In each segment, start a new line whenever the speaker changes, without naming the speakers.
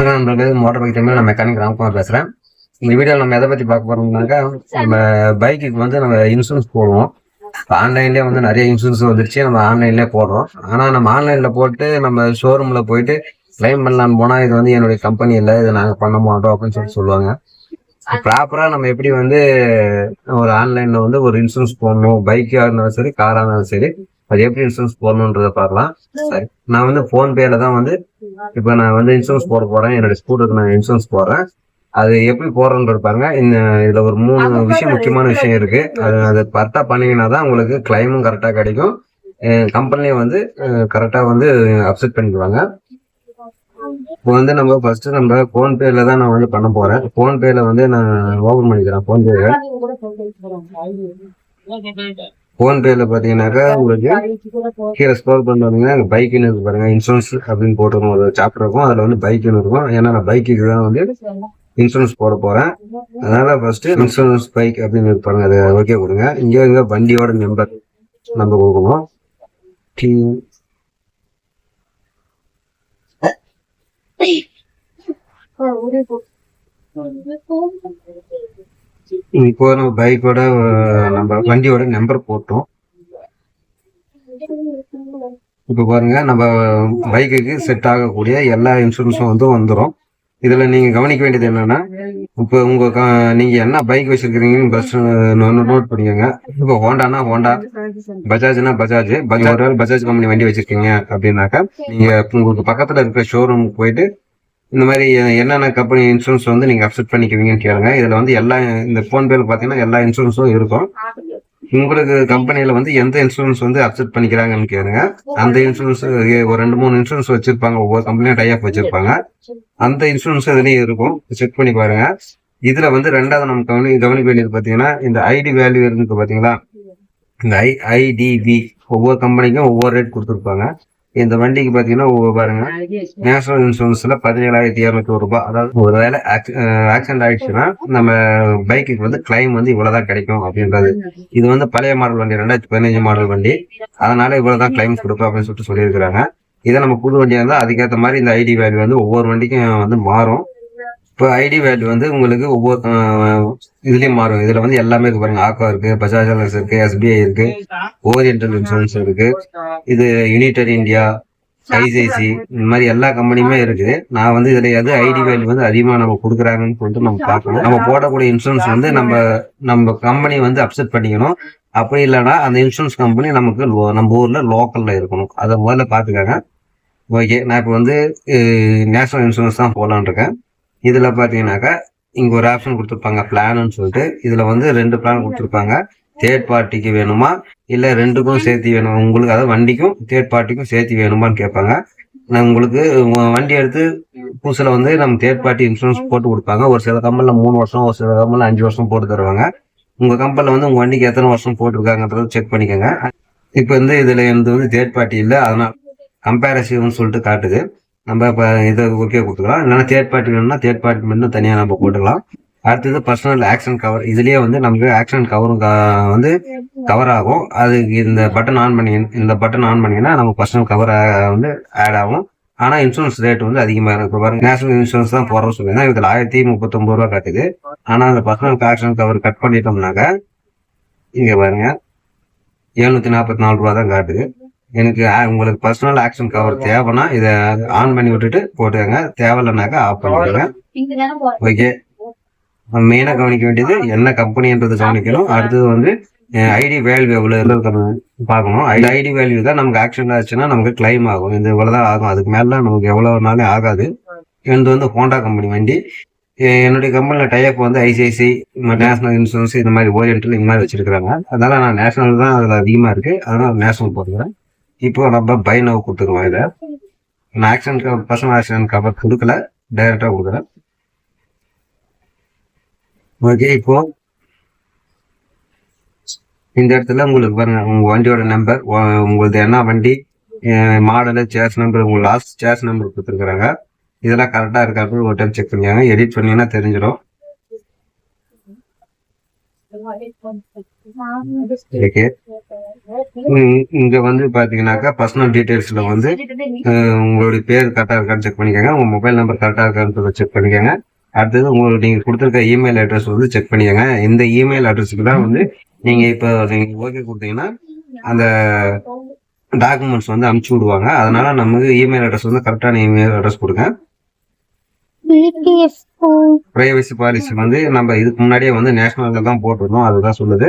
வணக்கம் நம்மளுக்கு motor bike Tamil நம்ம மெக்கானிக் ராம்குமார் பேசுகிறேன் இந்த வீடியோவில் நம்ம எதை பற்றி பார்க்க போகிறோம்னாக்கா நம்ம பைக்குக்கு வந்து நம்ம இன்சூரன்ஸ் போடுவோம். இப்போ ஆன்லைன்லேயே வந்து நிறைய இன்சூரன்ஸ் வந்துருச்சு. நம்ம ஆன்லைன்லேயே போடுறோம். ஆனால் நம்ம ஆன்லைனில் போட்டு நம்ம ஷோரூமில் போயிட்டு கிளைம் பண்ணலான்னு போனால் இது வந்து என்னுடைய கம்பெனி இல்லை. இதை நாங்கள் பண்ண மாட்டோம் அப்படின்னு சொல்லி சொல்லுவாங்க. ப்ராப்பராக நம்ம எப்படி வந்து ஒரு ஆன்லைனில் வந்து ஒரு இன்சூரன்ஸ் போடணும். பைக்காக இருந்தாலும் சரி காராக இருந்தாலும் சரி. அது எப்படி இன்சூரன்ஸ் போடணுன்றதை பார்க்கலாம். சரி. நான் வந்து ஃபோன்பேல தான் வந்து இப்போ நான் வந்து இன்சூரன்ஸ் போட போறேன். என்னோட ஸ்கூட்டருக்கு நான் இன்சூரன்ஸ் போடுறேன். அது எப்படி போடுறோன்றது பாருங்க. இந்த இதுல ஒரு மூணு விஷயம் முக்கியமான விஷயம் இருக்கு. அது அது கரெக்டாக பண்ணீங்கன்னா தான் உங்களுக்கு கிளைமும் கரெக்டாக கிடைக்கும். கம்பெனியும் வந்து கரெக்டாக வந்து அப்செட் பண்ணிக்குவாங்க இப்போ வந்து நம்ம ஃபர்ஸ்ட் நம்ம ஃபோன்பேல தான் நான் வந்து பண்ண போறேன். ஃபோன்பேல வந்து நான் ஓபன் பண்ணிக்கிறேன் ஃபோன்பேல ஃபோன்பேல பாத்தீங்கன்னாக்கா உங்களுக்கு கீழே ஸ்க்ரோல் பண்ணுவாங்க அங்கே பைக்குன்னு இருக்கு பாருங்க. இன்சூரன்ஸ் அப்படின்னு போட்டிருக்கோம் ஒரு சாப்டர் இருக்கும். அதில் வந்து பைக்குன்னு இருக்கும். ஏன்னா நான் பைக்குக்கு தான் வந்து இன்சூரன்ஸ் போட போறேன். அதனால ஃபர்ஸ்ட் இன்சூரன்ஸ் பைக் அப்படின்னு இருக்கு பாருங்க. அதை ஓகே கொடுங்க. இங்க இங்க வண்டியோட நம்பர் நம்ம கொடுக்கணும். டி இப்போ நம்ம பைக்கோட நம்ம வண்டியோட நம்பர் போட்டோம். இப்போ பாருங்க நம்ம பைக்குக்கு செட் ஆகக்கூடிய எல்லா இன்சூரன்ஸும் வந்து வந்துடும் இதுல நீங்க கவனிக்க வேண்டியது என்னன்னா இப்போ உங்க க- நீங்க என்ன பைக் வச்சிருக்கிறீங்கன்னு பஸ் நோட் பண்ணிக்கோங்க. இப்போ ஹோண்டானா ஹோண்டா பஜாஜ்னா பஜாஜ் ப- ஒரு பஜாஜ் கம்பெனி வண்டி வச்சிருக்கீங்க அப்படின்னாக்கா நீங்க உங்களுக்கு பக்கத்துல இருக்கிற ஷோரூமுக்கு போயிட்டு இந்த மாதிரி என்னென்ன கம்பெனி இன்சூரன்ஸ் வந்து நீங்க அக்செப்ட் பண்ணிக்குவீங்கன்னு கேளுங்க. இதுல வந்து எல்லா இந்த போன்பேல பாத்தீங்கன்னா எல்லா இன்சூரன்ஸும் இருக்கும். உங்களுக்கு கம்பெனியில் வந்து எந்த இன்சூரன்ஸ் வந்து அக்செப்ட் பண்ணிக்கிறாங்கன்னு கேளுங்க. அந்த இன்சூரன்ஸ் ஒரு ரெண்டு மூணு இன்சூரன்ஸ் வச்சிருப்பாங்க. ஒவ்வொரு கம்பெனியும் டைப் வச்சிருப்பாங்க. அந்த இன்சூரன்ஸ் எதுலேயும் இருக்கும். செக் பண்ணி பாருங்க. இதுல வந்து ரெண்டாவது நம்ம கவனி கவனிக்க வேண்டியது பாத்தீங்கன்னா இந்த ஐடி வேல்யூ இருக்கு பாத்தீங்களா? இந்த ஐ ஐடிவி ஒவ்வொரு கம்பெனிக்கும் ஒவ்வொரு ரேட் கொடுத்துருப்பாங்க. இந்த வண்டிக்கு பாத்தீங்கன்னா ஒவ்வொரு பாருங்க. நேஷனல் இன்சூரன்ஸ்ல பதினேழாயிரத்தி இரநூத்தி ஒரு ரூபாய். அதாவது ஒரு வேலை ஆக்சிடென்ட் ஆயிடுச்சுன்னா நம்ம பைக்குக்கு வந்து கிளைம் வந்து இவ்வளவுதான் கிடைக்கும் அப்படின்றது. இது வந்து பழைய மாடல் வண்டி ரெண்டாயிரத்தி பதினஞ்சு மாடல் வண்டி. அதனால இவ்வளவுதான் கிளைம்ஸ் கொடுப்போம் அப்படின்னு சொல்லிட்டு சொல்லியிருக்கிறாங்க. இதே நம்ம புது வண்டியா இருந்தால் அதுக்கேற்ற மாதிரி இந்த ஐடி வேல்யூ வந்து ஒவ்வொரு வண்டிக்கும் வந்து மாறும். இப்போ ஐடி வேல்யூ வந்து உங்களுக்கு ஒவ்வொரு இதுலேயும் மாறும். இதில் வந்து எல்லாமே இருக்கு பாருங்க. ஆக்கோ இருக்கு பஜாஜ் அலர்ஸ் இருக்கு எஸ்பிஐ இருக்கு ஓரியன்டல் இன்சூரன்ஸ் இருக்கு. இது யுனிடர் இந்தியா ஐசிஐசி இந்த மாதிரி எல்லா கம்பெனியுமே இருக்குது. நான் வந்து இதுல எது ஐடி வேல்யூ வந்து அதிகமா நம்ம கொடுக்குறாங்கன்னு சொல்லிட்டு நம்ம பார்க்கணும். நம்ம போடக்கூடிய இன்சூரன்ஸ் வந்து நம்ம நம்ம கம்பெனி வந்து அப்செட் பண்ணிக்கணும். அப்படி இல்லைன்னா அந்த இன்சூரன்ஸ் கம்பெனி நமக்கு நம்ம ஊர்ல லோக்கல்ல இருக்கணும். அதை முதல்ல பாத்துக்கோங்க ஓகே நான் இப்போ வந்து நேஷனல் இன்சூரன்ஸ் தான் போடலான்னு இருக்கேன். இதில் பார்த்தீங்கன்னாக்கா இங்கே ஒரு ஆப்ஷன் கொடுத்துருப்பாங்க பிளான்னு சொல்லிட்டு. இதில் வந்து ரெண்டு பிளான் கொடுத்துருப்பாங்க. தேர்ட் பார்ட்டிக்கு வேணுமா? இல்லை ரெண்டுக்கும் சேர்த்து வேணும்? உங்களுக்கு அதாவது வண்டிக்கும் தேர்ட் பார்ட்டிக்கும் சேர்த்து வேணுமான்னு கேட்பாங்க. நான் உங்களுக்கு வண்டி எடுத்து புதுசில் வந்து நம்ம தேர்ட் பார்ட்டி இன்சூரன்ஸ் போட்டு கொடுப்பாங்க. ஒரு சில கம்பெனியில் மூணு வருஷம் ஒரு சில கம்பெனியில் அஞ்சு வருஷம் போட்டு தருவாங்க. உங்கள் கம்பெனியில் வந்து உங்கள் வண்டிக்கு எத்தனை வருஷம் போட்டிருக்காங்கன்றத செக் பண்ணிக்கோங்க. இப்போ வந்து இதில் எனக்கு வந்து தேர்ட் பார்ட்டி இல்லை அதனால் கம்பேரிசிவ்னு சொல்லிட்டு காட்டுது. நம்ம இப்போ இதை ஓகே கொடுத்துக்கலாம். இல்லைன்னா தேர்ட் பார்ட்டி வேணும்னா தேர்ட் பார்ட்டி மட்டும் தனியாக நம்ம போட்டுக்கலாம். அடுத்தது பர்சனல் ஆக்ஷன் கவர் இதுலேயே வந்து நமக்கு ஆக்ஷன் கவரும் வந்து கவர் ஆகும். அதுக்கு இந்த பட்டன் ஆன் பண்ணி இந்த பட்டன் ஆன் பண்ணீங்கன்னா நம்ம பர்சனல் கவர் வந்து ஆட் ஆகும். ஆனால் இன்சூரன்ஸ் ரேட் வந்து அதிகமாக இருக்கு. இப்போ பாருங்க நேஷனல் இன்சூரன்ஸ் தான் போடுறோம் சொல்லியிருந்தா இதில் ஆயிரத்தி முப்பத்தொம்பது ரூபா கட்டுது. ஆனால் அந்த பர்சனல் ஆக்ஷன் கவர் கட் பண்ணிட்டோம்னாக்க இங்கே பாருங்க எழுநூற்றி நாற்பத்தி நாலு ரூபா தான் காட்டுது. எனக்கு உங்களுக்கு பர்சனல் ஆக்ஷன் கவர் தேவைன்னா இதை ஆன் பண்ணி விட்டுட்டு போட்டுக்கங்க. தேவையில்லைனாக்கா ஆஃப் பண்ணிக்கோங்க ஓகே மெயினாக கவனிக்க வேண்டியது என்ன கம்பெனின்றது கவனிக்கணும். அடுத்தது வந்து ஐடி வேல்யூ எவ்வளோ இருக்கிறது பார்க்கணும். ஐடி வேல்யூ தான் நமக்கு ஆக்சிடென்ட் ஆச்சுன்னா நமக்கு கிளைம் ஆகும். இந்த இவ்வளோதான் ஆகும். அதுக்கு மேலே நமக்கு எவ்வளோ நாளே ஆகாது. இது வந்து ஹோண்டா கம்பெனி வண்டி. என்னுடைய கம்பெனியில் டைப் வந்து ஐசிஐசி நேஷனல் இன்சூரன்ஸ் இந்த மாதிரி ஓரியன்டல் இந்த மாதிரி வச்சிருக்காங்க அதனால நான் நேஷனல் தான் அதில் அதிகமாக இருக்கு. அதனால நேஷனல் போட்டுக்கிறேன். இப்போ நம்ம பை நவ் கொடுத்துக்கலாம் இதை. நான் accident cover personal accident cover கொடுக்கல. டைரெக்டாக கொடுக்குறேன். ஓகே இப்போ இந்த இடத்துல உங்களுக்கு பாருங்க உங்க வண்டியோட நம்பர் உங்களது என்ன வண்டி மாடலு சேஸ் நம்பர் உங்கள் லாஸ்ட் சேஸ் நம்பர் கொடுத்துருக்குறாங்க. இதெல்லாம் கரெக்டாக இருக்கான்னு ஒரு டைம் செக் பண்ணியாங்க. எடிட் பண்ணீங்கன்னா தெரிஞ்சிடும். ஓகே இங்க வந்து பாத்தீங்கன்னாக்கா பர்சனல் டீடைல்ஸ்ல வந்து உங்களுடைய பேர் கரெக்டா இருக்கான்னு செக் பண்ணிக்கோங்க. உங்க மொபைல் நம்பர் கரெக்டா இருக்கான்னு செக் பண்ணிக்கோங்க. அடுத்தது உங்களுக்கு நீங்க கொடுத்துருக்க இமெயில் அட்ரஸ் வந்து செக் பண்ணிக்கோங்க. இந்த இமெயில் அட்ரஸுக்கு தான் வந்து நீங்க இப்போ நீங்க ஓகே கொடுத்தீங்கன்னா அந்த டாக்குமெண்ட்ஸ் வந்து அனுப்பிச்சு விடுவாங்க. அதனால நமக்கு இமெயில் அட்ரஸ் வந்து கரெக்டான இமெயில் அட்ரஸ் கொடுங்க. பிரைவசி பாலிசி வந்து நம்ம இதுக்கு முன்னாடியே வந்து நேஷனல்ல தான் போட்டிருந்தோம். அதுதான் சொல்லுது.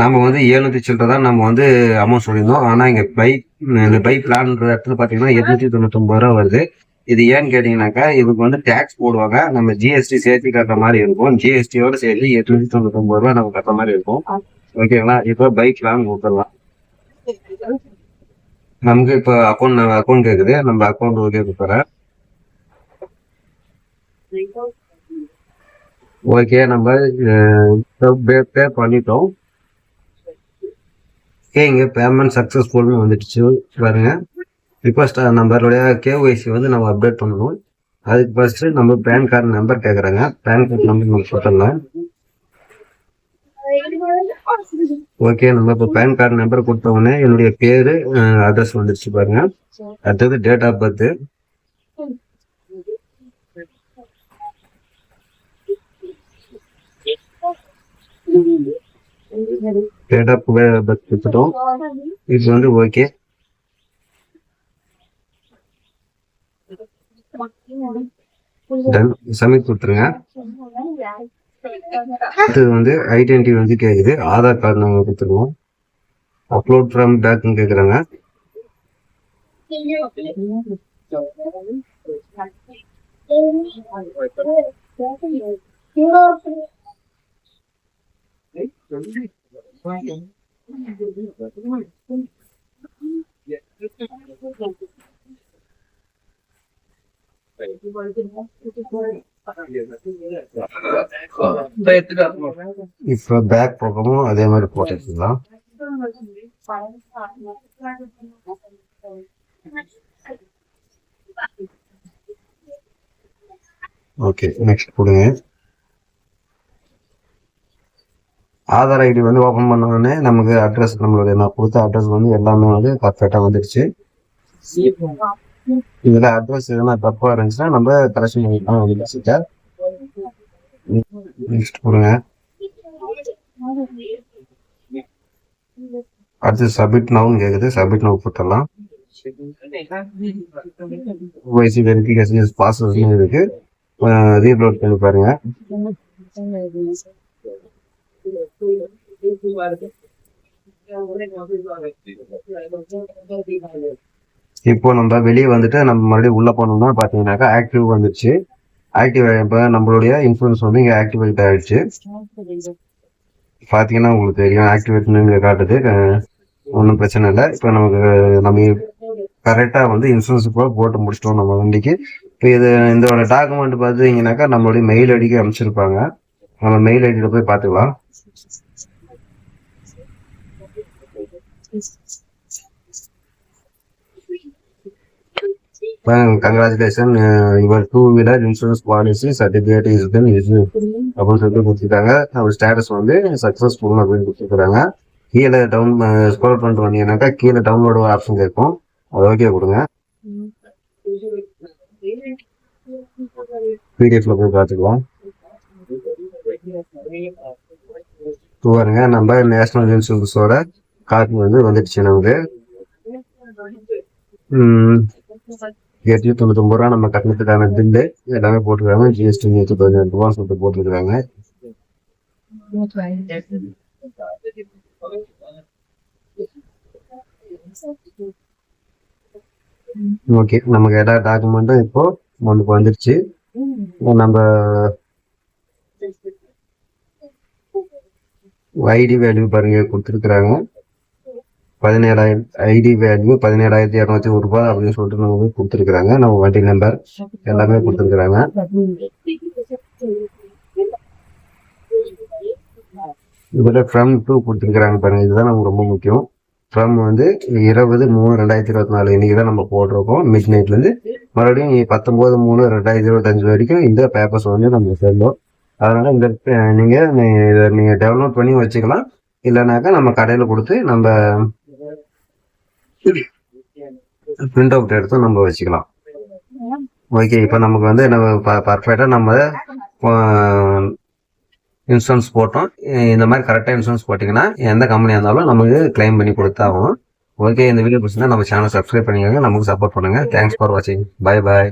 நம்ம வந்து எழுநூத்தி சில்லரை தான் நம்ம வந்து அமௌண்ட் சொல்லியிருந்தோம். ஆனால் இங்கே பைக் இந்த பைக் பிளான்ற இடத்துல பார்த்தீங்கன்னா எட்நூத்தி தொண்ணூத்தொம்பது ரூபா வருது. இது ஏன்னு கேட்டீங்கன்னாக்கா இதுக்கு வந்து டேக்ஸ் போடுவாங்க. நம்ம ஜிஎஸ்டி சேர்த்து கட்டுற மாதிரி இருக்கும். ஜிஎஸ்டியோட சேர்த்து எட்நூத்தி தொண்ணூத்தொம்பது ரூபா நம்ம கட்டுற மாதிரி இருக்கும். ஓகேங்களா இப்போ பைக் பிளான் கொடுத்துடலாம். நமக்கு இப்போ அக்கௌண்ட் அக்கௌண்ட் கேக்குது. நம்ம அக்கௌண்ட் ஓகே கொடுத்துறேன். ஓகே நம்ம பே பண்ணிட்டோம். ஓகே இங்கே பேமெண்ட் சக்ஸஸ்ஃபுல்னு வந்துடுச்சு பாருங்க. ரிக்வஸ்ட் நம்பருடைய கேஒய்சி வந்து நம்ம அப்டேட் பண்ணணும். அதுக்கு ஃபர்ஸ்ட் நம்ம பேன் கார்டு நம்பர் கேட்குறாங்க பேன் கார்டு நம்பர் நம்ம போட்டுடலாம் ஓகே நம்ம இப்போ பேன் கார்டு நம்பர் கொடுத்தவொடனே என்னுடைய பேரு அட்ரஸ் வந்துடுச்சு பாருங்க. அடுத்தது date of birth data of birth கொடுத்துட்டோம் இது வந்து ஓகே சமைத்து கொடுத்துருங்க. அடுத்தது வந்து ஐடென்டி வந்து கேட்குது ஆதார் கார்டு நம்ம கொடுத்துருவோம். அப்லோட் ஃப்ரம் பேக்னு கேக்குறாங்க. இப்போ பேக் பக்கமும் அதே மாதிரி போட்டுக்கலாம் ஓகே நெக்ஸ்ட் கொடுங்க ஆதார் ஐடி வந்து ஓப்பன் பண்ணோடனே நமக்கு அட்ரஸ் நம்மளுடைய நான் கொடுத்த அட்ரஸ் வந்து எல்லாமே வந்து பர்ஃபெக்டாக வந்துடுச்சு. இதில் அட்ரஸ் எதுனா தப்பாக இருந்துச்சுன்னா நம்ம கரெக்ஷன் பண்ணிக்கலாம் வந்துடுச்சு நெக்ஸ்ட் கொடுங்க அடுத்து சப்மிட் நவுன்னு கேட்குது சப்மிட் நவு கொடுத்துடலாம். ஒய்சி வெரிஃபிகேஷன் பாஸ்வேர்ட்னு இருக்கு. ரீலோட் பண்ணி பாருங்க. இப்போ நம்ம வெளியே வந்துட்டு நம்ம மறுபடியும் உள்ள போனோம்னா பாத்தீங்கன்னாக்கா ஆக்டிவ் வந்துருச்சு. ஆக்டிவ் இப்போ நம்மளுடைய இன்சூரன்ஸ் வந்து இங்க ஆக்டிவேட் ஆயிடுச்சு. பாத்தீங்கன்னா உங்களுக்கு தெரியும் ஆக்டிவேட்னு இங்க காட்டுது. ஒன்றும் பிரச்சனை இல்லை. இப்போ நமக்கு நம்ம கரெக்டாக வந்து இன்சூரன்ஸ் கூட போட்டு முடிச்சிட்டோம் நம்ம வண்டிக்கு. இப்போ இது இதோட டாக்குமெண்ட் பார்த்தீங்கன்னாக்கா நம்மளுடைய மெயில் ஐடிக்கு அனுப்பிச்சிருப்பாங்க. நம்ம மெயில் ஐடியில் போய் பார்த்துக்கலாம் congratulation your two wheeler insurance policy certificate is been is அப்படின்னு சொல்லிட்டு கொடுத்துருக்காங்க. அவர் ஸ்டேட்டஸ் வந்து சக்ஸஸ்ஃபுல் அப்படின்னு கொடுத்துருக்காங்க. கீழே டவுன் ஸ்க்ரோல் uh, பண்ணிட்டு வந்தீங்கன்னாக்கா கீழே டவுன்லோடு ஆப்ஷன் கேட்கும். அது ஓகே கொடுங்க. பிடிஎஃப்ல போய் பார்த்துக்கலாம் இப்போ பாருங்க நம்ம நேஷனல் இன்சூரன்ஸோட காப்பி வந்து வந்துடுச்சு நமக்கு. எட்நூத்தி தொண்ணூத்தொம்பது ரூபா நம்ம கட்டணத்துக்கான பில்லு எல்லாமே போட்டுருக்காங்க. ஜிஎஸ்டி நூத்தி பதினெட்டு ரூபா சொல்லிட்டு போட்டுருக்காங்க. ஓகே நமக்கு எல்லா டாக்குமெண்ட்டும் இப்போ நமக்கு வந்துருச்சு நம்ம ஐடி வேல்யூ பாருங்க கொடுத்துருக்குறாங்க. பதினேழாயிரம் ஐடி வேல்யூ பதினேழாயிரத்தி இரநூத்தி ஒரு ரூபாய் அப்படின்னு சொல்லிட்டு நம்ம கொடுத்துருக்குறாங்க. நம்ம வண்டி நம்பர் எல்லாமே கொடுத்துருக்குறாங்க. இதில் ஃப்ரம் டூ கொடுத்துருக்குறாங்க பாருங்க. இதுதான் நமக்கு ரொம்ப முக்கியம். ஃப்ரம் வந்து இருபது மூணு ரெண்டாயிரத்தி இருபத்தி நாலு இன்னைக்கு தான் நம்ம போட்டிருக்கோம். மிட் நைட்லேருந்து மறுபடியும் பத்தொம்போது மூணு ரெண்டாயிரத்தி இருபத்தஞ்சு வரைக்கும் இந்த பேப்பர்ஸ் வந்து நம்ம சேர்ந்தோம். அதனால இந்த அஹ், நீங்க இதை நீங்க டெவலப் பண்ணி வச்சுக்கலாம். இல்லைனாக்கா நம்ம கடையில் கொடுத்து நம்ம பிரிண்ட் அவுட் எடுத்து நம்ம வச்சுக்கலாம். ஓகே இப்போ நமக்கு வந்து நம்ம பர்ஃபெக்டாக நம்ம இன்சூரன்ஸ் போட்டோம். இந்த மாதிரி கரெக்டாக இன்சூரன்ஸ் போட்டிங்கன்னா எந்த கம்பெனியாக இருந்தாலும் நமக்கு கிளைம் பண்ணி கொடுத்தாகும் ஓகே இந்த வீடியோ பிடிச்சிருந்தா நம்ம சேனல் சப்ஸ்கிரைப் பண்ணிக்கோங்க. நமக்கு சப்போர்ட் பண்ணுங்க. தேங்க்ஸ் ஃபார் வாட்சிங் பை பாய்